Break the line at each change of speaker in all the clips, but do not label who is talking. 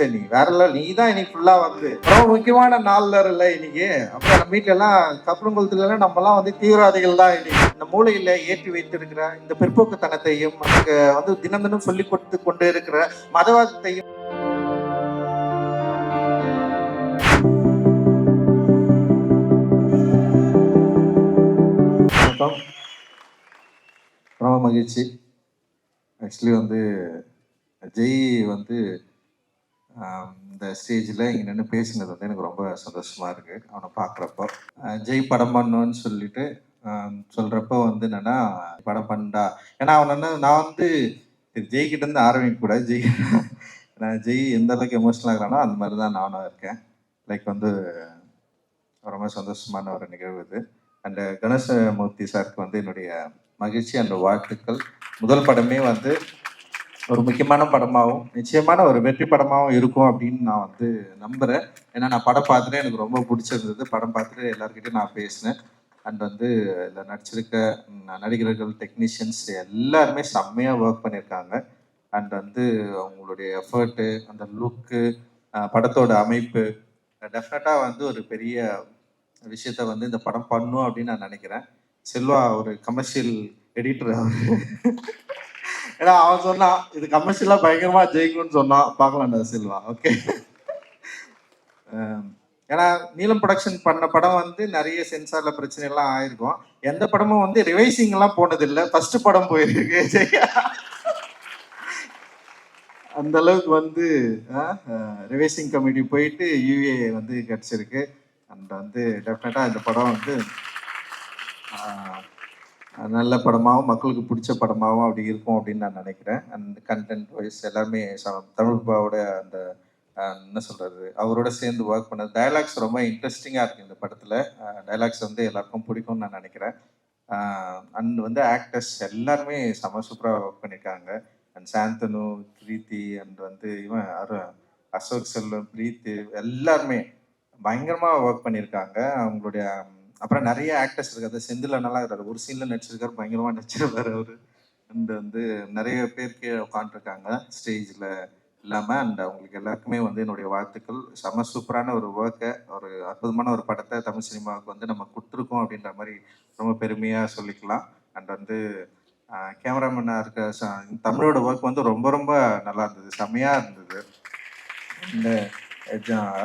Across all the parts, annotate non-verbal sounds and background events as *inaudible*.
முடிச்சிட்ட நீ வேற level. நீ தான் இன்னைக்கு ஃபுல்லா வந்து. ரொம்ப முக்கியமான நாள்ல இல்ல இன்னைக்கு. அப்புறம் நம்ம வீட்டுல எல்லாம் கப்பலங்குளத்துல எல்லாம் நம்ம எல்லாம் வந்து தீவிரவாதிகள் தான் இன்னைக்கு இந்த மூலையில ஏற்றி வைத்திருக்கிற இந்த பிற்போக்குத்தனத்தையும் நமக்கு வந்து தினம் தினம் சொல்லி கொடுத்து கொண்டு இருக்கிற மதவாதத்தையும் ரொம்ப மகிழ்ச்சி. ஆக்சுவலி வந்து ஜெய் வந்து இந்த ஸ்டேஜில் இங்கே நின்று பேசினது வந்து எனக்கு ரொம்ப சந்தோஷமாக இருக்குது அவனை பார்க்குறப்போ ஜெய் படம் பண்ணுன்னு சொல்லிட்டு சொல்கிறப்போ வந்து என்னென்னா படம் பண்ணா ஏன்னா அவன் என்ன நான் வந்து ஜெய்கிட்டேருந்து ஆரம்பிக்க கூட ஜெய் நான் ஜெய் எந்த அளவுக்கு எமோஷனல் ஆகிறானோ அந்த மாதிரி தான் நானும் இருக்கேன். லைக் வந்து ரொம்ப சந்தோஷமான ஒரு நிகழ்வு இது. அண்டு கணேசமூர்த்தி சாருக்கு வந்து என்னுடைய மகிழ்ச்சி அண்ட் வாழ்த்துக்கள். முதல் படமே வந்து ஒரு முக்கியமான படமாகவும் நிச்சயமான ஒரு வெற்றி படமாகவும் இருக்கும் அப்படின்னு நான் வந்து நம்புகிறேன் ஏன்னா நான் படம் பார்த்துட்டு எனக்கு ரொம்ப பிடிச்சிருந்தது. படம் பார்த்துட்டு எல்லாருக்கிட்டையும் நான் பேசினேன். அண்ட் வந்து இதில் நடிச்சிருக்க நடிகர்கள் டெக்னீஷியன்ஸ் எல்லாருமே செம்மையாக ஒர்க் பண்ணியிருக்காங்க. அண்ட் வந்து அவங்களுடைய எஃபர்ட்டு அந்த லுக்கு படத்தோட அமைப்பு டெஃபினட்டாக வந்து ஒரு பெரிய விஷயத்த வந்து இந்த படம் பண்ணும் அப்படின்னு நான் நினைக்கிறேன். செல்வா ஒரு கமர்ஷியல் எடிட்டர் அவர். ஏன்னா அவன் சொன்னான் இது கமர்ஷியலாக பயங்கரமா ஜெயிக்கணும்னு சொன்னான் பார்க்கலாம்டா செல்வா ஓகே ஏன்னா நீலம் ப்ரொடக்ஷன் பண்ண படம் வந்து நிறைய சென்சார்ல பிரச்சனை எல்லாம் ஆயிருக்கும். எந்த படமும் வந்து ரிவைசிங் எல்லாம் போனது இல்லை ஃபர்ஸ்ட் படம் போயிருக்கு. அந்த அளவுக்கு வந்து ரிவைசிங் கமிட்டி போயிட்டு யூஏ வந்து கிடைச்சிருக்கு. அண்ட் வந்து டெஃபினட்டாக இந்த படம் வந்து நல்ல படமாகவும் மக்களுக்கு பிடிச்ச படமாகவும் அப்படி இருக்கும் அப்படின்னு நான் நினைக்கிறேன். அண்ட் கண்டென்ட் வைஸ் எல்லாமே ச- அந்த என்ன சொல்கிறது அவரோட சேர்ந்து ஒர்க் பண்ணது டயலாக்ஸ் ரொம்ப இன்ட்ரெஸ்டிங்காக இருக்குது இந்த படத்தில். டயலாக்ஸ் வந்து எல்லாருக்கும் பிடிக்கும்னு நான் நினைக்கிறேன். அண்ட் வந்து ஆக்டர்ஸ் எல்லாருமே செம சூப்பராக ஒர்க் பண்ணியிருக்காங்க அண்ட் சாந்தனு பிரீத்தி அண்ட் வந்து இவன் அரு அசோக் செல்வம் பிரீத்தி எல்லாருமே பயங்கரமாக ஒர்க் பண்ணியிருக்காங்க அவங்களுடைய அப்புறம் நிறைய ஆக்டர்ஸ் இருக்காது செந்தில் நல்லா இருக்காரு ஒரு சீனில் நடிச்சிருக்காரு. பயங்கரமாக நடிச்சிருக்காரு அவர். அண்ட் வந்து நிறைய பேர் கீழே உட்காந்துருக்காங்க ஸ்டேஜில் இல்லாமல் அண்ட் அவங்களுக்கு எல்லாருக்குமே வந்து என்னுடைய வாழ்த்துக்கள். செம சூப்பரான ஒரு ஒர்க்கை ஒரு அற்புதமான ஒரு படத்தை தமிழ் சினிமாவுக்கு வந்து நம்ம கொடுத்துருக்கோம் அப்படின்ற மாதிரி ரொம்ப பெருமையாக சொல்லிக்கலாம். அண்ட் வந்து கேமராமேனாக இருக்க தமிழோட ஒர்க் வந்து ரொம்ப ரொம்ப நல்லா இருந்தது. செம்மையாக இருந்தது. இந்த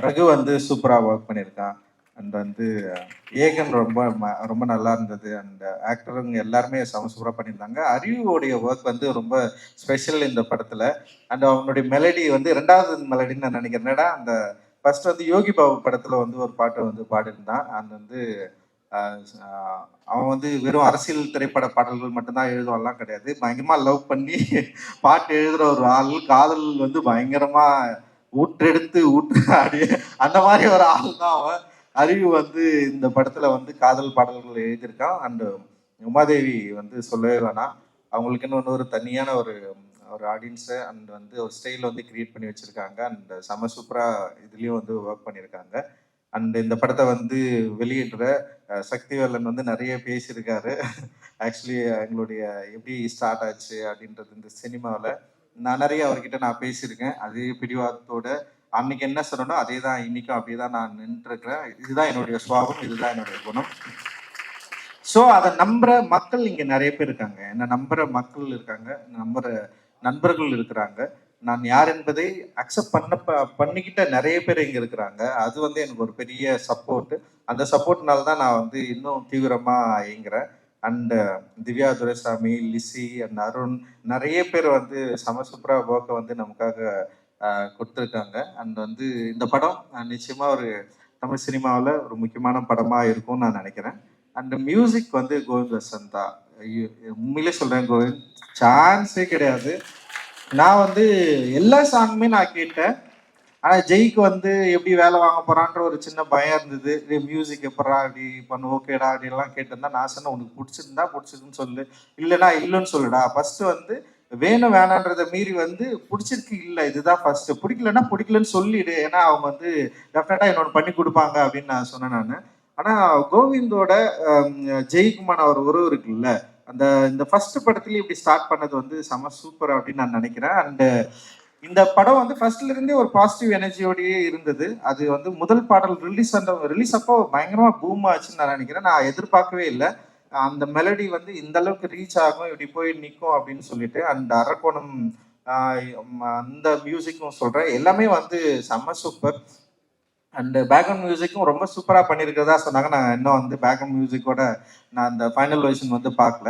ரகு வந்து சூப்பராக ஒர்க் பண்ணியிருக்கான். அண்ட் வந்து ஏகன் ரொம்ப ம- ரொம்ப நல்லா இருந்தது. அண்ட் ஆக்டருங்க எல்லாருமே செம சூப்பராக பண்ணியிருந்தாங்க. அறிவுடைய ஒர்க் வந்து ரொம்ப ஸ்பெஷல் இந்த படத்தில். அண்ட் அவனுடைய மெலடி வந்து ரெண்டாவது மெலடின்னு நான் நினைக்கிறேன். என்னடா அந்த ஃபர்ஸ்ட் வந்து யோகி பாபு படத்தில் வந்து ஒரு பாட்டு வந்து பாடியிருந்தான். அந்த வந்து அவன் வந்து வெறும் அரசியல் திரைப்பட பாடல்கள் மட்டும்தான் எழுதுவான்லாம் கிடையாது. பயங்கரமாக லவ் பண்ணி பாட்டு எழுதுகிற ஒரு ஆள் காதல் வந்து பயங்கரமாக ஊற்றெடுத்து ஊற்று ஆடி அந்த மாதிரி ஒரு ஆள் தான் அவன். அறிவு வந்து இந்த படத்துல வந்து காதல் பாடல்கள் எழுதியிருக்கான். அண்ட் உமாதேவி வந்து சொல்லவே வேணாம். அவங்களுக்குன்னு ஒன்று ஒரு தனியான ஒரு ஒரு ஆடியன்ஸை அண்ட் வந்து ஒரு ஸ்டைல் வந்து கிரியேட் பண்ணி வச்சுருக்காங்க. அண்ட் செம சூப்பராக இதுலேயும் வந்து ஒர்க் பண்ணியிருக்காங்க. அண்ட் இந்த படத்தை வந்து வெளியிடுற சக்திவேலன் வந்து நிறைய பேசியிருக்காரு. ஆக்சுவலி எங்களுடைய எப்படி ஸ்டார்ட் ஆச்சு அப்படின்றது இந்த சினிமாவில் நான் நிறைய அவர்கிட்ட நான் பேசியிருக்கேன். அதே பிடிவாதத்தோட அன்னைக்கு என்ன சொன்னனோ அதே தான் இன்னைக்கும் அப்படியே தான் நான் நின்றுருக்கிறேன். இதுதான் என்னுடைய சுவாபம் இதுதான் என்னுடைய குணம். ஸோ அதை நம்புற மக்கள் இங்க நிறைய பேர் இருக்காங்க. என்ன நம்புற மக்கள் இருக்காங்க நம்புற நண்பர்கள் இருக்கிறாங்க. நான் யார் என்பதை அக்செப்ட் பண்ண ப- பண்ணிக்கிட்ட நிறைய பேர் இங்க இருக்கிறாங்க. அது வந்து எனக்கு ஒரு பெரிய சப்போர்ட் அந்த சப்போர்ட்னால தான் நான் வந்து இன்னும் தீவிரமா இயங்குறேன். And uh, Divya Duraisamy Lissy and Arun நிறைய பேர் வந்து சம சூப்பரா ஒர்க்கை வந்து நமக்காக கொடுத்துருக்காங்க. அண்ட் வந்து இந்த படம் ஆஹ், நிச்சயமா ஒரு தமிழ் சினிமாவில் ஒரு முக்கியமான படமா இருக்கும்னு நான் நினைக்கிறேன். அண்ட் மியூசிக் வந்து கோவிந்த் வசந்தா ஐயோ, உண்மையிலே சொல்றேன் கோவிந்த். சான்ஸே கிடையாது. நான் வந்து எல்லா சாங்குமே நான் கேட்டேன். ஆனால் ஜெய்க்கு வந்து எப்படி வேலை வாங்க போறான்ற ஒரு சின்ன பயம் இருந்தது. மியூசிக் எப்படா அப்படி பண்ணு ஓகேடா அப்படின்லாம் கேட்டிருந்தா நான் சொன்னேன் உனக்கு பிடிச்சிருந்தா பிடிச்சிருக்குன்னு சொல்லு. இல்லைனா இல்லைன்னு சொல்லுடா. ஃபர்ஸ்ட் வந்து வேணும் வேணான்றத மீறி வந்து பிடிச்சிருக்கு இல்லை இதுதான் ஃபர்ஸ்ட் பிடிக்கலன்னா பிடிக்கலன்னு சொல்லிடு. ஏன்னா அவங்க வந்து டெஃபினட்டா என்னோட பண்ணி கொடுப்பாங்க அப்படின்னு நான் சொன்னேன் நான். ஆனா கோவிந்தோட ஜெய்குமார் அவர் உறவு இருக்குல்ல அந்த இந்த ஃபர்ஸ்ட் படத்துலயே இப்படி ஸ்டார்ட் பண்ணது வந்து செம சூப்பர் அப்படின்னு நான் நினைக்கிறேன். அண்ட் இந்த படம் வந்து ஃபர்ஸ்ட்ல இருந்தே ஒரு பாசிட்டிவ் எனர்ஜியோடயே இருந்தது. அது வந்து முதல் பாடல் ரிலீஸ் அந்த ரிலீஸ் அப்போ பயங்கரமா பூம் ஆச்சுன்னு நான் நினைக்கிறேன். நான் எதிர்பார்க்கவே இல்லை. அந்த மெலடி வந்து இந்த அளவுக்கு ரீச் ஆகும் இப்படி போய் நிற்கும் அப்படின்னு சொல்லிட்டு அந்த அரக்கோணம் அந்த மியூசிக்கும் சொல்கிறேன் எல்லாமே வந்து செம்ம சூப்பர் அண்டு பேக்ரவுண்ட் மியூசிக்கும் ரொம்ப சூப்பராக பண்ணியிருக்கிறதா சொன்னாங்க. நான் இன்னும் வந்து பேக்ரவுண்ட் மியூசிக்கோட நான் அந்த ஃபைனல் வெர்ஷன் வந்து பார்க்கல.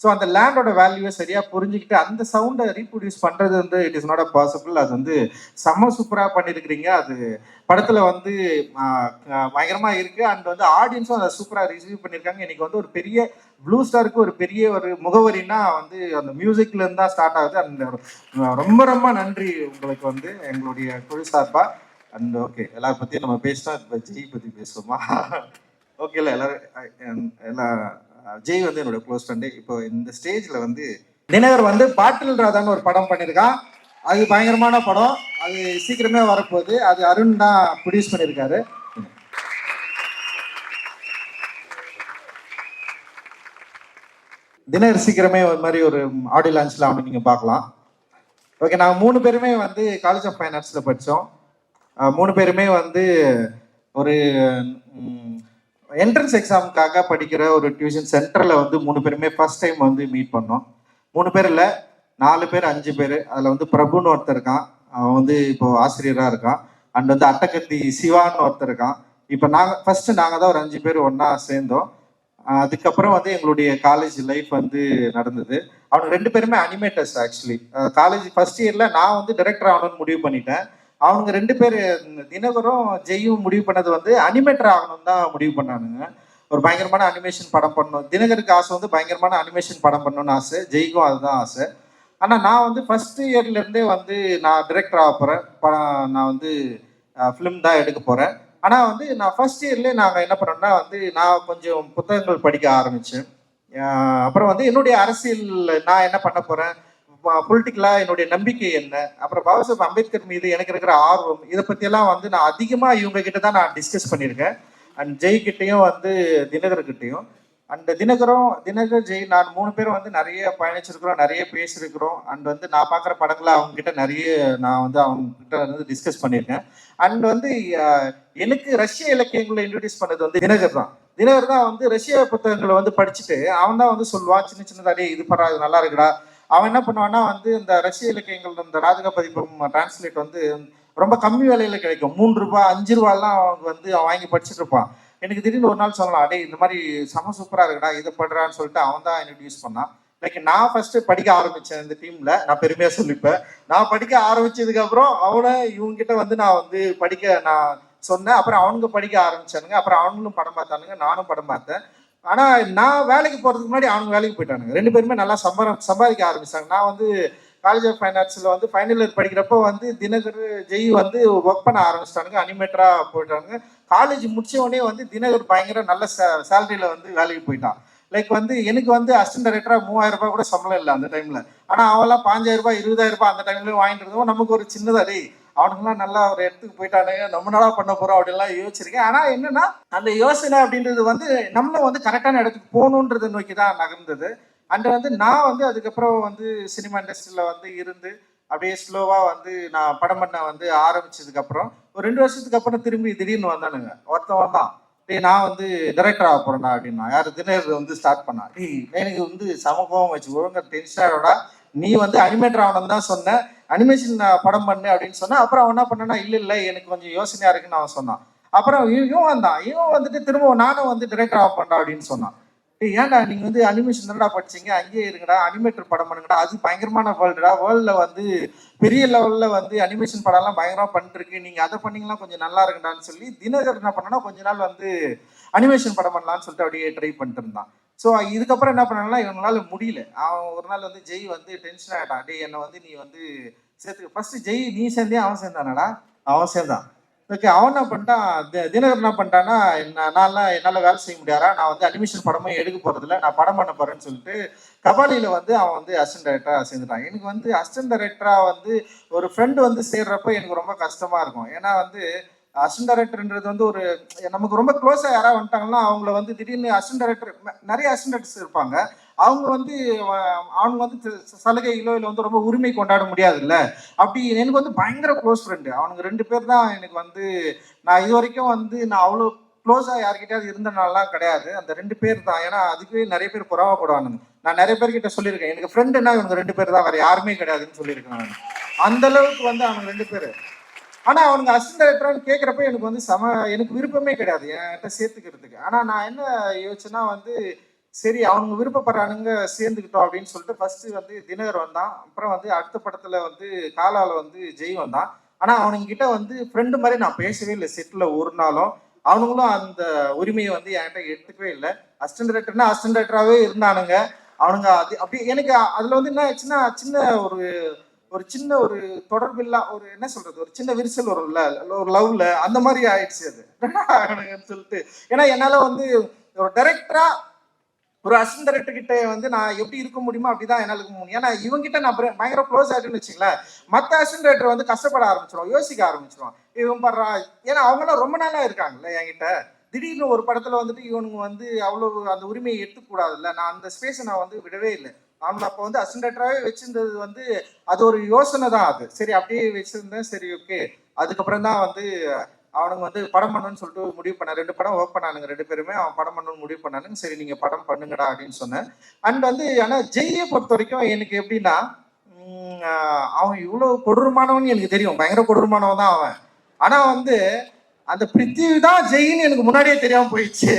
ஸோ அந்த லேண்டோட வேல்யூவை சரியாக புரிஞ்சுக்கிட்டு அந்த சவுண்டை ரீப்ரொடியூஸ் பண்ணுறது வந்து it is not a possible அது வந்து செம்ம சூப்பராக பண்ணியிருக்கிறீங்க அது படத்தில் வந்து பயங்கரமாக இருக்குது அண்ட் வந்து ஆடியன்ஸும் அதை சூப்பராக ரிசீவ் பண்ணியிருக்காங்க இன்னைக்கு வந்து ஒரு பெரிய ப்ளூ ஸ்டாருக்கு ஒரு பெரிய ஒரு முகவரினா வந்து அந்த மியூசிக்ல இருந்தா ஸ்டார்ட் ஆகுது. அந்த ரொம்ப ரொம்ப நன்றி உங்களுக்கு வந்து எங்களுடைய குழு சார்பா. அண்ட் ஓகே *laughs* எல்லாரும் பற்றியும் நம்ம பேசினா இப்போ ஜெய் பற்றி பேசுவோமா? ஓகேல எல்லாரும் எல்லாம் ஜெய் வந்து என்னோட க்ளோஸ் ஃப்ரெண்டு இப்போ இந்த ஸ்டேஜில் வந்து தினகர் வந்து பாட்டில் ராதான்னு ஒரு படம் பண்ணியிருக்கான். அது பயங்கரமான படம். அது சீக்கிரமே வரப்போகுது. அது அருண் தான் ப்ரொடியூஸ் பண்ணியிருக்காரு. தினகர் சீக்கிரமே ஒரு மாதிரி ஒரு ஆடியோ லான்ச்சில் அவனை நீங்கள் பார்க்கலாம். ஓகே நாங்கள் மூணு பேருமே வந்து காலேஜ் ஆஃப் ஃபைன் ஆர்ட்ஸில் படித்தோம் மூணு பேருமே வந்து ஒரு என்ட்ரன்ஸ் எக்ஸாமுக்காக படிக்கிற ஒரு டியூஷன் சென்டரில் வந்து மூணு பேருமே ஃபர்ஸ்ட் டைம் வந்து மீட் பண்ணோம். மூணு பேர் இல்லை நாலு பேர் அஞ்சு பேர். அதில் வந்து பிரபுன்னு ஒருத்தர் இருக்கான். அவன் வந்து இப்போ ஆசிரியராக இருக்கான். அண்ட் வந்து அட்டகத்தி சிவான்னு ஒருத்தர் இருக்கான். இப்போ நாங்கள் ஃபர்ஸ்ட் நாங்கள் தான் ஒரு அஞ்சு பேர் ஒன்றா சேர்ந்தோம். அதுக்கப்புறம் வந்து எங்களுடைய காலேஜ் லைஃப் வந்து நடந்தது. அவனுக்கு ரெண்டு பேருமே அனிமேட்டர்ஸ் ஆக்சுவலி காலேஜ் ஃபர்ஸ்ட் இயரில் நான் வந்து டைரக்டர் ஆகணும்னு முடிவு பண்ணிட்டேன். அவங்க ரெண்டு பேர் தினகரும் ஜெயும் முடிவு பண்ணது வந்து அனிமேட்டர் ஆகணும்னு தான் முடிவு பண்ணானுங்க. ஒரு பயங்கரமான அனிமேஷன் படம் பண்ணணும். தினகருக்கு ஆசை வந்து பயங்கரமான அனிமேஷன் படம் பண்ணணும்னு ஆசை. ஜெய்க்கும் அதுதான் ஆசை. ஆனால் நான் வந்து ஃபர்ஸ்ட் இயர்லேருந்தே வந்து நான் டிரெக்டர் ஆக போகிறேன் நான் வந்து ஃபிலிம் தான் எடுக்க போகிறேன் ஆனால் வந்து நான் ஃபர்ஸ்ட் இயர்லேயே நாங்கள் என்ன பண்ணோம்னா வந்து நான் கொஞ்சம் புத்தகங்கள் படிக்க ஆரம்பித்தேன் அப்புறம் வந்து என்னுடைய அரசியல் நான் என்ன பண்ண போகிறேன் பொலிட்டிக்கலாக என்னுடைய நம்பிக்கை என்ன? அப்புறம் பாபா சாஹேப் அம்பேத்கர் மீது எனக்கு இருக்கிற ஆர்வம் இதை பற்றியெல்லாம் வந்து நான் அதிகமாக இவங்க கிட்ட தான் நான் டிஸ்கஸ் பண்ணியிருக்கேன். அண்ட் ஜெய்கிட்டேயும் வந்து தினகர் கிட்டேயும் அண்ட் தினகரும் தினகர் ஜெய் நான் மூணு பேரும் வந்து நிறைய பயணிச்சிருக்கிறோம் நிறைய பேசியிருக்கிறோம். அண்ட் வந்து நான் பார்க்குற படங்களை அவங்க கிட்ட நிறைய நான் வந்து அவங்க கிட்ட வந்து டிஸ்கஸ் பண்ணியிருக்கேன். அண்ட் வந்து எனக்கு ரஷ்ய இலக்கியங்களை இன்ட்ரடியூஸ் பண்ணது வந்து தினகர் தான். தினகர் தான் வந்து ரஷ்ய புத்தகங்களை வந்து படிச்சுட்டு அவன் தான் வந்து சொல்லுவான் சின்ன சின்னதாடி இது பரா நல்லா இருக்குடா. அவன் என்ன பண்ணுவான்னா வந்து இந்த ரஷ்ய இலக்கியங்கள் இந்த ராஜக பதிப்பம் டிரான்ஸ்லேட் வந்து ரொம்ப கம்மி விலையில கிடைக்கும். மூன்று ரூபாய் அஞ்சு ரூபாய்லாம் அவங்க வந்து அவன் வாங்கி படிச்சுட்டு இருப்பான். எனக்கு திடீர்னு ஒரு நாள் சொல்லலாம் அடே இந்த மாதிரி செம சூப்பரா இருக்குடா இதை படுறான்னு சொல்லிட்டு அவன் தான் இன்ட்ரடியூஸ் பண்ணான். லைக் நான் ஃபர்ஸ்ட் படிக்க ஆரம்பிச்சேன் இந்த டீம்ல நான் பெருமையா சொல்லிப்பேன். நான் படிக்க ஆரம்பிச்சதுக்கு அப்புறம் அவனை இவங்க கிட்ட வந்து நான் வந்து படிக்க நான் சொன்னேன். அப்புறம் அவனுங்க படிக்க ஆரம்பிச்சானுங்க. அப்புறம் அவனுங்களும் படம் பார்த்தானுங்க. நானும் படம் பார்த்தேன். ஆனா நான் வேலைக்கு போறதுக்கு முன்னாடி அவனுங்க வேலைக்கு போயிட்டானுங்க. ரெண்டு பேருமே நல்லா சம்பாரம் சம்பாதிக்க ஆரம்பிச்சாங்க. நான் வந்து காலேஜ் ஆஃப் ஃபைனான்ஸில் வந்து ஃபைனல் இயர் படிக்கிறப்போ வந்து தினகர் ஜெய் வந்து ஒர்க் பண்ண ஆரம்பிச்சிட்டானுங்க. அனிமேட்டராக போயிட்டானுங்க. காலேஜ் முடிச்ச உடனே வந்து தினகர் பயங்கர நல்ல சேலரியில் வந்து வேலைக்கு போயிட்டான். லைக் வந்து எனக்கு வந்து அசிஸ்டன்ட் டைரக்டராக மூவாயிரம் ரூபாய் கூட சம்பளம் இல்லை அந்த டைமில் ஆனால் அவெல்லாம் பாஞ்சாயிரம் ரூபாய் இருபதாயிரம் ரூபாய் அந்த டைம்ல வாங்கிட்டு இருந்தோம் நமக்கு ஒரு சின்னதாக டேய் அவனுங்களாம் நல்லா ஒரு இடத்துக்கு போயிட்டானுங்க நம்ம நாளாக பண்ண போறோம் அப்படின்லாம் யோசிச்சிருக்கேன். ஆனா என்னன்னா அந்த யோசனை அப்படின்றது வந்து நம்மளும் வந்து கரெக்டான இடத்துக்கு போகணுன்றதை நோக்கி தான் நகர்ந்தது. அண்ட் வந்து நான் வந்து அதுக்கப்புறம் வந்து சினிமா இண்டஸ்ட்ரியில் வந்து இருந்து அப்படியே ஸ்லோவாக வந்து நான் படம் பண்ண வந்து ஆரம்பிச்சதுக்கப்புறம் ஒரு ரெண்டு வருஷத்துக்கு அப்புறம் திரும்பி திடீர்னு வந்தானுங்க. ஒருத்தன் வந்தான். டேய் நான் வந்து டைரக்டர் ஆக போறேன்டா அப்படின்னா யார் தினேர் வந்து ஸ்டார்ட் பண்ணா? டேய் எனக்கு வந்து சமூகம் வச்சு ஒழுங்கா டென்ஷனோட நீ வந்து அனிமேட்டர் ஆகணும் தான் சொன்ன. அனிமேஷன் படம் பண்ணு அப்படின்னு சொன்னா அப்புறம் அவன் என்ன பண்ணனா இல்ல இல்ல எனக்கு கொஞ்சம் யோசனையா இருக்குன்னு அவன் சொன்னான். அப்புறம் இவன் வந்தான். இவன் வந்துட்டு திரும்ப நானும் வந்து டிரெக்டர் ஆக பண்ணா அப்படின்னு சொன்னான். ஏன்டா நீங்க வந்து அனிமேஷன் தானடா படிச்சீங்க? அங்கேயே இருங்கடா அனிமேட்டர் படம் பண்ணுங்கடா. அது பயங்கரமான வேர்ல்டுடா வேர்ல்டில் வந்து பெரிய லெவல்ல வந்து அனிமேஷன் படம்லாம் பயங்கரமா பண்ணிருக்கு நீங்க அதை பண்ணீங்கன்னா கொஞ்சம் நல்லா இருக்குடான்னு சொல்லி தினகர் என்ன பண்ணனா கொஞ்ச நாள் வந்து அனிமேஷன் படம் பண்ணலாம்னு சொல்லிட்டு அப்படியே ட்ரை பண்ணிட்டு இருந்தான். ஸோ இதுக்கப்புறம் என்ன பண்ணாங்கன்னா இவங்களால முடியல. அவன் ஒரு நாள் வந்து ஜெய் வந்து டென்ஷன் ஆகிட்டான் டே என்னை வந்து நீ வந்து சேர்த்து ஃபர்ஸ்ட் ஜெய் நீ சேர்ந்தே அவன் சேர்ந்தானடா? அவன் சேர்ந்தான். ஓகே அவன் என்ன பண்ணிட்டான்? தி- தினகர் என்ன பண்ணிட்டான்னா என்ன- நான்லாம் என்னால் வேலை செய்ய முடியாதா? நான் வந்து அனிமேஷன் படமே எடுக்க போகிறதில்ல நான் படம் பண்ண போகிறேன்னு சொல்லிட்டு கபாலியில் வந்து அவன் வந்து அசிஸ்டன்ட் டைரக்டராக சேர்ந்துட்டான். எனக்கு வந்து அசிஸ்டன்ட் டைரக்டராக வந்து ஒரு ஃப்ரெண்டு வந்து சேர்றப்ப எனக்கு ரொம்ப கஷ்டமாக இருக்கும். ஏன்னா வந்து அசிஸ்டன்ட் டைரக்டர்ன்றது வந்து ஒரு நமக்கு ரொம்ப க்ளோஸாக யாராவது வந்துட்டாங்கன்னா அவங்கள வந்து திடீர்னு அசிஸ்டன்ட் டைரக்டர் நிறைய அசிஸ்டன்ட் டைரக்டர்ஸ் இருப்பாங்க. அவங்க வந்து அஹ், அவங்க வந்து ச- சலுகைகளோ இல்லை வந்து ரொம்ப உரிமை கொண்டாட முடியாதுல்ல. அப்படி எனக்கு வந்து பயங்கர க்ளோஸ் ஃப்ரெண்டு அவனுக்கு ரெண்டு பேர் தான் எனக்கு வந்து நான் இது வரைக்கும் வந்து நான் அவ்வளோ க்ளோஸாக யார்கிட்டயாவது இருந்தனாலாம் கிடையாது. அந்த ரெண்டு பேர் தான். ஏன்னா அதுவே நிறைய பேர் புறாவப்படுவானுங்க நான் நிறைய பேர்கிட்ட சொல்லியிருக்கேன். எனக்கு ஃப்ரெண்டுன்னா இவங்க ரெண்டு பேர் தான். வேறு யாருமே கிடையாதுன்னு சொல்லியிருக்கேன் நான். அந்த அளவுக்கு வந்து அவனுங்க ரெண்டு பேர். ஆனால் அவனுங்க அசிஸ்டன்ட் டைரக்டர்னு கேட்குறப்ப எனக்கு வந்து சம எனக்கு விருப்பமே கிடையாது என்கிட்ட சேர்த்துக்கிறதுக்கு. ஆனால் நான் என்ன யோசிச்சேன்னா வந்து சரி அவனுங்க விருப்பப்படுறானுங்க சேர்ந்துக்கிட்டோம் அப்படின்னு சொல்லிட்டு ஃபர்ஸ்ட் வந்து தினகர் வந்தான். அப்புறம் வந்து அடுத்த படத்துல வந்து காலால வந்து ஜெய் வந்தான். ஆனா அவனுங்க கிட்ட வந்து ஃப்ரெண்டு மாதிரி நான் பேசவே இல்லை. செட்டில் ஒரு நாளும் அவனுங்களும் அந்த உரிமையை வந்து என்கிட்ட எடுத்துக்கவே இல்லை. அசிஸ்டன்ட் டைரக்டர்னா அசிஸ்டன்ட் டைரக்டராகவே இருந்தானுங்க. அவனுங்க அது அப்படி எனக்கு அதுல வந்து என்ன ஆச்சுன்னா சின்ன ஒரு ஒரு சின்ன ஒரு தொடர்பில்லா ஒரு என்ன சொல்றது ஒரு சின்ன விரிசல் வரும்ல ஒரு லவ்ல அந்த மாதிரி ஆயிடுச்சு அது. *laughs* சொல்லிட்டு. ஏன்னா என்னால வந்து ஒரு டைரக்டரா ஒரு அசிஸ்டன்ட் டைரக்டர் கிட்ட வந்து நான் எப்படி இருக்க முடியுமோ அப்படிதான் என்னால இருக்க முடியும். ஏன்னா இவங்கிட்ட நான் பயங்கர க்ளோஸ் ஆகிட்டுன்னு வச்சுங்களேன் மற்ற அசிஸ்டன்ட் டைரக்டர் வந்து கஷ்டப்பட ஆரம்பிச்சிடும் யோசிக்க ஆரம்பிச்சிடும் இவன் படுறா ஏன்னா அவங்களாம் ரொம்ப நாளா இருக்காங்கல்ல என்கிட்ட. திடீர்னு ஒரு படத்துல வந்துட்டு இவனுங்க வந்து அவ்வளவு அந்த உரிமையை எடுத்துக்கூடாதுல்ல நான் அந்த ஸ்பேஸை நான் வந்து விடவே இல்லை. அவன் அப்போ வந்து அசிஸ்டன்ட் வச்சிருந்தது வந்து அது ஒரு யோசனை தான் அது. சரி அப்படியே வச்சிருந்தேன். சரி ஓகே. அதுக்கப்புறம் தான் வந்து அவனுங்க வந்து படம் பண்ணணும்னு சொல்லிட்டு முடிவு பண்ண ரெண்டு படம் ஒர்க் பண்ணானுங்க ரெண்டு பேருமே. அவன் படம் பண்ணணும்னு முடிவு பண்ணானுங்க. சரி நீங்க படம் பண்ணுங்கடா அப்படின்னு சொன்னேன். அண்ட் வந்து ஆனா ஜெய்யை பொறுத்த வரைக்கும் எனக்கு எப்படின்னா அவன் இவ்வளவு கொடூரமானவன் எனக்கு தெரியும். பயங்கர கொடூரமானவன் தான் அவன். ஆனா வந்து அந்த பிருத்திவி தான் ஜெயின்னு எனக்கு முன்னாடியே தெரியாம போயிடுச்சு.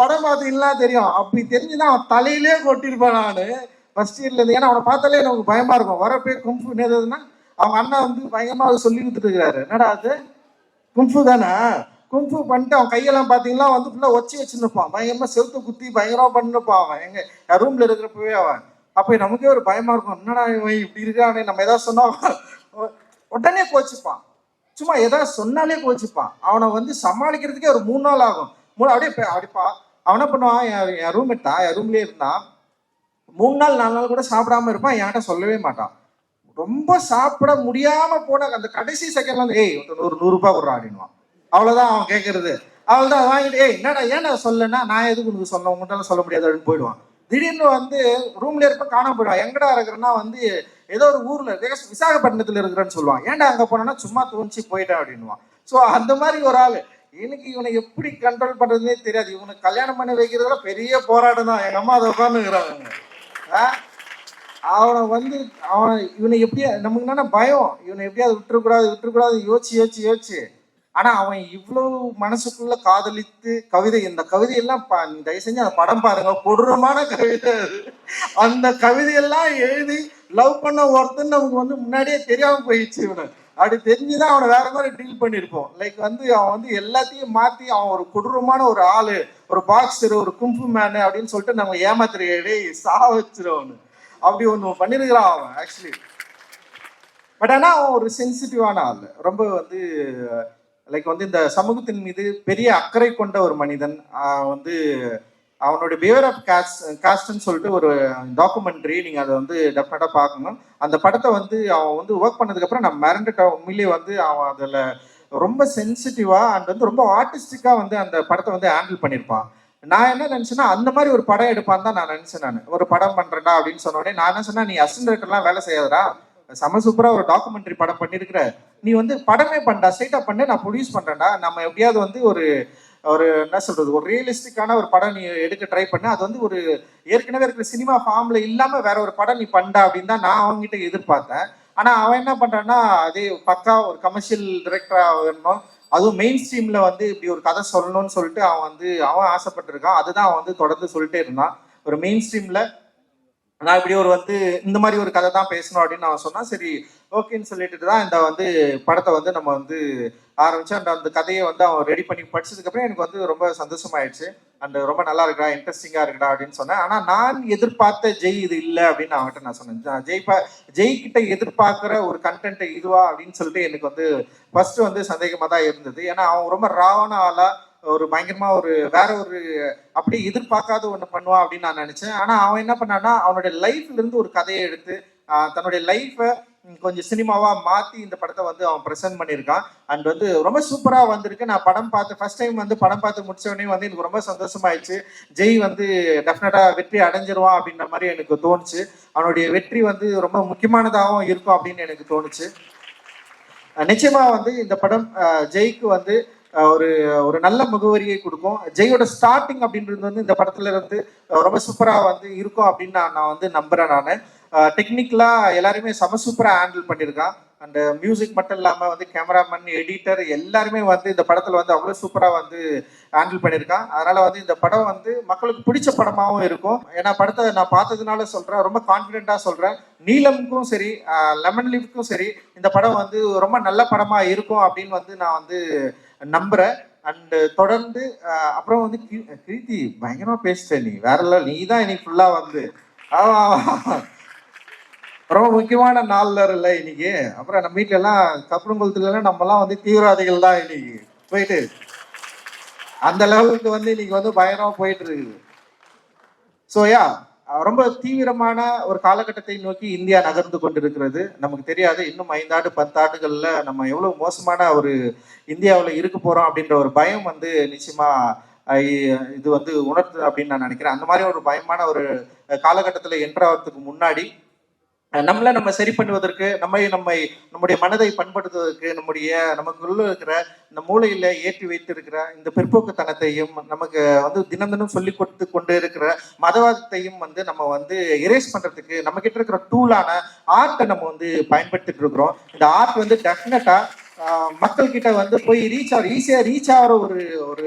படம் பார்த்தீங்கன்னா தெரியும். அப்படி தெரிஞ்சுதான் அவன் தலையிலே கொட்டிருப்பான் நானு. ஃபர்ஸ்ட் இயர்ல இருந்து ஏன்னா அவனை பார்த்தாலே எனக்கு பயமா இருக்கும். வரப்பே கும்பு என்னதுன்னா அவங்க அண்ணா வந்து பயங்கரமா அதை சொல்லி கொடுத்துட்டு இருக்கிறாரு. என்னடா அது? கும்ஃபு தானே? கும்ஃபு பண்ணிட்டு அவன் கையெல்லாம் பார்த்தீங்கன்னா வந்து ஃபுல்லாக ஒச்சி வச்சுருப்பான் பயங்கரமா செவுத்து குத்தி பயங்கரமா பண்ணிருப்பான் அவன். எங்க என் ரூம்ல இருக்கிறப்பவே அவன். அப்போ நமக்கே ஒரு பயமா இருக்கும். என்னடா இவன் இப்படி இருக்கானே? நம்ம ஏதாவது சொன்னா உடனே கோச்சிப்பான். சும்மா ஏதாவது சொன்னாலே கோச்சிப்பான். அவனை வந்து சமாளிக்கிறதுக்கே ஒரு மூணு நாள் ஆகும். மூணு அப்படியே பே- அப்படிப்பா அவன் என்ன பண்ணுவான்? என் என் ரூம்மேட் என் ரூம்லேயே இருந்தான். மூணு நாள் நாலு நாள் கூட சாப்பிடாம இருப்பான் என்கிட்ட சொல்லவே மாட்டான். ரொம்ப சாப்பிட முடியாம போன அந்த கடைசி செகண்ட்ல வந்து ஏய் ஒரு நூறு நூறு ரூபாய் கொடுறா அப்படின்வான் அவ்வளவுதான் அவன் கேட்கறது அவள்தான் வாங்கிட்டு ஏய் என்னடா ஏன்டா சொல்லனா நான் எதுக்கு உனக்கு சொல்ல உங்கள்கிட்ட சொல்ல முடியாது அப்படின்னு போயிடுவான். திடீர்னு வந்து ரூம்ல இருப்ப காணாம போயிடுவான். எங்கடா இருக்கிறேன்னா வந்து ஏதோ ஒரு ஊர்ல விசாகப்பட்டினத்துல இருக்கிறேன்னு சொல்லுவான். ஏன்டா அங்க போனேன்னா சும்மா தோணுச்சு போயிட்டேன் அப்படின்வான் ஸோ அந்த மாதிரி ஒரு ஆள். எனக்கு இவனை எப்படி கண்ட்ரோல் பண்றதுன்னே தெரியாது. இவனுக்கு கல்யாணம் பண்ணி வைக்கிறதுல பெரிய போராட்டம் தான் எங்க அம்மா அதை உட்காந்துக்கிறாங்க அவனை வந்து அவன் இவனை எப்படியா நமக்கு என்னன்னா பயம். இவனை எப்படியாவது விட்டுறக்கூடாது விட்டுறக்கூடாது யோசிச்சு யோசிச்சு யோசிச்சு. ஆனா அவன் இவ்வளவு மனசுக்குள்ள காதலித்து கவிதை இந்த கவிதையெல்லாம் பா- தயவு செஞ்சு அந்த படம் பாருங்க. கொடூரமான கவிதை அது. அந்த கவிதையெல்லாம் எழுதி லவ் பண்ண ஒருத்தன் நமக்கு வந்து முன்னாடியே தெரியாம போயிடுச்சு இவனை. அப்படி தெரிஞ்சுதான் அவனை வேற மாதிரி டீல் பண்ணியிருப்போம். லைக் வந்து அவன் வந்து எல்லாத்தையும் மாத்தி அவன் ஒரு கொடூரமான ஒரு ஆளு ஒரு பாக்ஸர் ஒரு கும்பு மேனு அப்படின்னு சொல்லிட்டு நம்ம ஏமாத்துறையே சா வச்சிருவனு அப்படி ஒன்று பண்ணிருக்கிறான் அவன் ஆக்சுவலி பட் ஆனால் அவன் ஒரு சென்சிட்டிவான ஆள். ரொம்ப வந்து லைக் வந்து இந்த சமூகத்தின் மீது பெரிய அக்கறை கொண்ட ஒரு மனிதன். வந்து அவனுடைய பியர் ஆஃப் காஸ்ட் காஸ்ட்னு சொல்லிட்டு ஒரு டாக்குமெண்ட்ரி நீங்கள் அதை வந்து டெஃபினட்டாக பார்க்கணும். அந்த படத்தை வந்து அவன் வந்து ஒர்க் பண்ணதுக்கப்புறம் நான் மறந்துட்டேன். உண்மையிலேயே வந்து அவன் அதில் ரொம்ப சென்சிட்டிவாக அண்ட் வந்து ரொம்ப ஆர்டிஸ்டிக்காக வந்து அந்த படத்தை வந்து ஹேண்டில் பண்ணியிருப்பான். நான் என்ன நினச்சேன்னா அந்த மாதிரி ஒரு படம் எடுப்பான்னு தான் நான் நினச்சேன் நான். ஒரு படம் பண்ணுறேன்டா அப்படின்னு சொன்ன உடனே நான் என்ன சொன்னால் நீ அசிஸ்டன்ட்லாம் வேலை செய்யாதடா. செம சூப்பராக ஒரு டாக்குமெண்ட்ரி படம் பண்ணியிருக்கிற. நீ வந்து படமே பண்ணா ஸ்ட்ரைட்டாக பண்ண. நான் ப்ரொடியூஸ் பண்ணுறேன்டா நம்ம எப்படியாவது வந்து ஒரு ஒரு என்ன சொல்றது ஒரு ரியலிஸ்டிக்கான ஒரு படம் நீ எடுக்க ட்ரை பண்ண. அது வந்து ஒரு ஏற்கனவே இருக்கிற சினிமா ஃபார்ம்ல இல்லாம வேற ஒரு படம் நீ பண்ணா அப்படின்னு தான் நான் அவங்ககிட்ட எதிர்பார்த்தேன். ஆனா அவன் என்ன பண்றான்னா அதே பக்கா ஒரு கமர்ஷியல் டிரெக்டரா வேணும் அதுவும் மெயின் ஸ்ட்ரீம்ல வந்து இப்படி ஒரு கதை சொல்லணும்னு சொல்லிட்டு அவன் வந்து அவன் ஆசைப்பட்டிருக்கான். அதுதான் அவன் வந்து தொடர்ந்து சொல்லிட்டே இருந்தான். ஒரு மெயின் ஸ்ட்ரீம்ல நான் இப்படி ஒரு வந்து இந்த மாதிரி ஒரு கதை தான் பேசணும் அப்படின்னு நான் சொன்னா சரி ஓகேன்னு சொல்லிட்டு தான் இந்த வந்து படத்தை வந்து நம்ம வந்து ஆரம்பிச்சு அந்த அந்த கதையை வந்து அவன் ரெடி பண்ணி படிச்சதுக்கப்புறம் எனக்கு வந்து ரொம்ப சந்தோஷமாயிடுச்சு. அண்ட் ரொம்ப நல்லா இருக்கா இன்ட்ரெஸ்டிங்காக இருக்கடா அப்படின்னு சொன்னேன். ஆனால் நான் எதிர்பார்த்த ஜெய் இது இல்லை அப்படின்னு அவன்கிட்ட நான் சொன்னேன். ஜா- ஜெய் பா ஜெய் கிட்ட எதிர்பார்க்குற ஒரு கண்டென்ட் இதுவா அப்படின்னு சொல்லிட்டு எனக்கு வந்து ஃபர்ஸ்ட் வந்து சந்தேகமாக தான் இருந்தது. ஏன்னா அவன் ரொம்ப ராவண ஆளா ஒரு பயங்கரமா ஒரு வேற ஒரு அப்படியே எதிர்பார்க்காத ஒண்ணு பண்ணுவான் அப்படின்னு நான் நினைச்சேன். ஆனா அவன் என்ன பண்ணான்னா அவனுடைய லைஃப்ல இருந்து ஒரு கதையை எடுத்து தன்னுடைய லைஃப்பை கொஞ்சம் சினிமாவா மாத்தி இந்த படத்தை வந்து அவன் ப்ரெசென்ட் பண்ணியிருக்கான். அண்ட் வந்து ரொம்ப சூப்பரா வந்திருக்கு. நான் படம் பார்த்து ஃபர்ஸ்ட் டைம் வந்து படம் பார்த்து முடிச்சவனே வந்து எனக்கு ரொம்ப சந்தோஷமாயிடுச்சு. ஜெய் வந்து டெஃபினட்டா வெற்றி அடைஞ்சிருவான் அப்படின்ற மாதிரி எனக்கு தோணுச்சு. அவனுடைய வெற்றி வந்து ரொம்ப முக்கியமானதாகவும் இருக்கும் அப்படின்னு எனக்கு தோணுச்சு. நிச்சயமாக நிச்சயமா வந்து இந்த படம் ஜெய்க்கு வந்து ஒரு ஒரு நல்ல முகவரியை கொடுக்கும். ஜெயோட ஸ்டார்டிங் அப்படின்றது வந்து இந்த படத்துல இருந்து ரொம்ப சூப்பரா வந்து இருக்கும் அப்படின்னு நான் நான் வந்து நம்புறேன் நான். டெக்னிக்கலாக எல்லாருமே செம சூப்பராக ஹேண்டில் பண்ணியிருக்கான். அண்ட் மியூசிக் மட்டும் இல்லாமல் வந்து கேமராமேன் எடிட்டர் எல்லாருமே வந்து இந்த படத்தில் வந்து அவ்வளோ சூப்பராக வந்து ஹேண்டில் பண்ணியிருக்கான். அதனால் வந்து இந்த படம் வந்து மக்களுக்கு பிடிச்ச படமாகவும் இருக்கும். ஏன்னா படத்தை நான் பார்த்ததுனால சொல்கிறேன் ரொம்ப கான்ஃபிடென்ட்டாக சொல்கிறேன் நீலமுக்கும் சரி லெமன் லீஃப்க்கும் சரி இந்த படம் வந்து ரொம்ப நல்ல படமாக இருக்கும் அப்படின்னு வந்து நான் வந்து நம்புகிறேன் அண்ட் தொடர்ந்து அப்புறம் வந்து கீர்த்தி பயங்கரமா பேசிட்ட நீ. வேற இல்லை நீ தான் இன்னைக்கு ஃபுல்லா வந்து. ஆமா, ஆமா. ரொம்ப முக்கியமான நாளில் இல்லை இன்னைக்கு. அப்புறம் நம்ம வீட்ல எல்லாம் நம்மலாம் எல்லாம் நம்ம எல்லாம் வந்து தீவிரவாதிகள் தான் இன்னைக்கு. போயிட்டு அந்த லெவலுக்கு வந்து இன்னைக்கு வந்து பயங்கரமா போயிட்டு இருக்குது. ஸோ யா ரொம்ப தீவிரமான ஒரு காலகட்டத்தை நோக்கி இந்தியா நகர்ந்து கொண்டிருக்கிறது. நமக்கு தெரியாது இன்னும் ஐந்தாண்டு பத்தாண்டுகளில் நம்ம எவ்வளவு மோசமான ஒரு இந்தியாவில் இருக்க போறோம் அப்படின்ற ஒரு பயம் வந்து நிச்சயமா இது வந்து உணர்த்து அப்படின்னு நான் நினைக்கிறேன். அந்த மாதிரி ஒரு பயமான ஒரு காலகட்டத்தில் என்ட்ராகிறதுக்கு முன்னாடி நம்மளை நம்ம சரி பண்ணுவதற்கு நம்மை நம்மை நம்முடைய மனதை பண்படுத்துவதற்கு நம்முடைய நமக்குள்ள இருக்கிற இந்த மூளையில ஏற்றி வைத்திருக்கிற இந்த பிற்போக்குத்தனத்தையும் நமக்கு வந்து தினம் தினம் சொல்லி கொடுத்து கொண்டு இருக்கிற மதவாதத்தையும் வந்து நம்ம வந்து எரேஸ் பண்றதுக்கு நம்ம கிட்ட இருக்கிற டூலான ஆர்ட்டை நம்ம வந்து பயன்படுத்திட்டு இருக்கிறோம். இந்த ஆர்ட் வந்து டெஃபினட்டா மக்கள் கிட்ட வந்து போய் ரீச் ஆகிற ஈஸியா ரீச் ஆகிற ஒரு ஒரு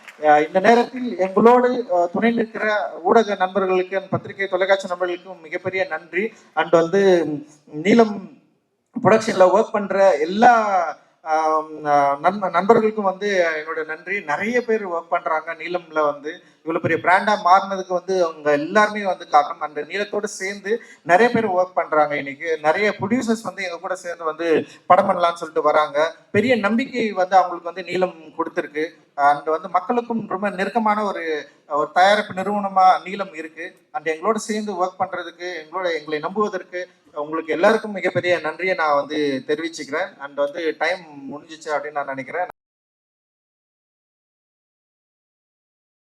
இந்த நேரத்தில் எங்களோடு துணை நிற்கிற ஊடக நண்பர்களுக்கு பத்திரிகை தொலைக்காட்சி நண்பர்களுக்கும் மிகப்பெரிய நன்றி. அண்ட் வந்து நீளம் நீலம் ப்ரொடக்ஷன்ல ஒர்க் பண்ற எல்லா நண்ப நண்பர்களுக்கும் வந்து என்னோட நன்றி. நிறைய பேர் ஒர்க் பண்றாங்க நீளமில் வந்து. இவ்வளவு பெரிய பிராண்டா மாறினதுக்கு வந்து அவங்க எல்லாருமே வந்து காரணம். அந்த நீளத்தோடு சேர்ந்து நிறைய பேர் ஒர்க் பண்றாங்க இன்னைக்கு. நிறைய ப்ரொடியூசர்ஸ் வந்து எங்க கூட சேர்ந்து வந்து படம் பண்ணலாம்னு சொல்லிட்டு வராங்க. பெரிய நம்பிக்கை வந்து அவங்களுக்கு வந்து நீளம் கொடுத்துருக்கு. அண்ட் வந்து மக்களுக்கும் ரொம்ப நெருக்கமான ஒரு ஒரு தயாரிப்பு நிறுவனமா நீளம் இருக்கு. அண்ட் எங்களோட சேர்ந்து ஒர்க் பண்றதுக்கு எங்களோட எங்களை நம்புவதற்கு உங்களுக்கு எல்லாருக்கும் மிகப்பெரிய நன்றியை நான் வந்து தெரிவிச்சுக்கிறேன். அண்ட் வந்து டைம் முடிஞ்சிச்சு அப்படின்னு நான் நினைக்கிறேன்.